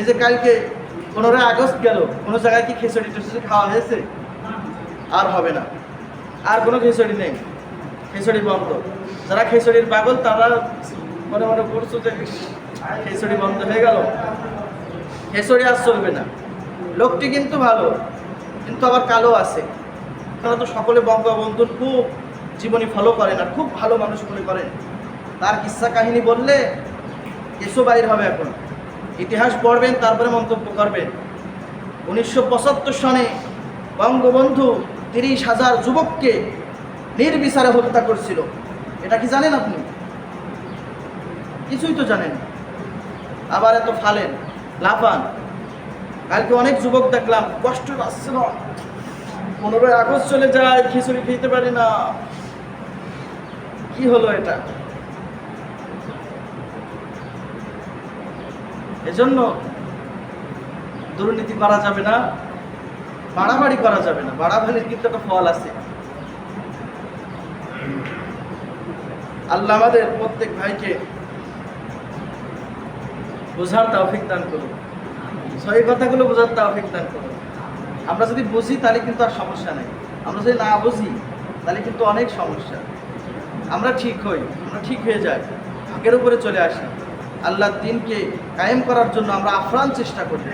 এই যে কালকে পনেরোই আগস্ট গেল, কোনো জায়গায় কি খিচুড়ি টিচুড়ি খাওয়া হয়েছে? আর হবে না। আর কোনো খিচুড়ি নেই। খিচুড়ি বন্ধ। যারা খিচুড়ির পাগল, তারা মনে মনে করছ যে খিচুড়ি বন্ধ হয়ে গেল। খিচুড়ি আর চলবে না। লোকটি কিন্তু ভালো, কিন্তু আবার কালো আছে। তারা তো সকলে বঙ্গবন্ধুর খুব জীবনী ফলো করেন আর খুব ভালো মানুষ মনে করেন। তার কিস্সা কাহিনী বললে কিছু বাইর হবে এখন। ইতিহাস পড়বেন, তারপরে মন্তব্য করবেন। উনিশশো পঁচাত্তর সনে বঙ্গবন্ধু তিরিশ হাজার যুবককে নির্বিচারে হত্যা করছিল। এটা কি জানেন আপনি? কিছুই তো জানেন। আবার এত ফালেন, লাফান। কালকে অনেক যুবক দেখলাম, কষ্ট পাচ্ছে না। পনেরোই আগস্ট চলে যায়, খিচুড়ি খেতে পারি না। কি হলো এটা? এজন্য দুর্নীতি করা যাবে না, বাড়াবাড়ি করা যাবে না। বাড়াবাড়ির কিন্তু একটা ফল আছে। আল্লাহ আমাদের প্রত্যেক ভাইকে বোঝার তাওফিক দান করুন। সহি কথাগুলো বোঝার তাওফিক দান করুন। আমরা যদি বুঝি, তাহলে কিন্তু আর সমস্যা নেই। আমরা যদি না বুঝি, তাহলে কিন্তু অনেক সমস্যা। আমরা ঠিক হই, আমরা ঠিক হয়ে যাই। ভাগের উপরে চলে আসি। আল্লাহর দিনকে কায়েম করার জন্য আমরা আফরান চেষ্টা করি।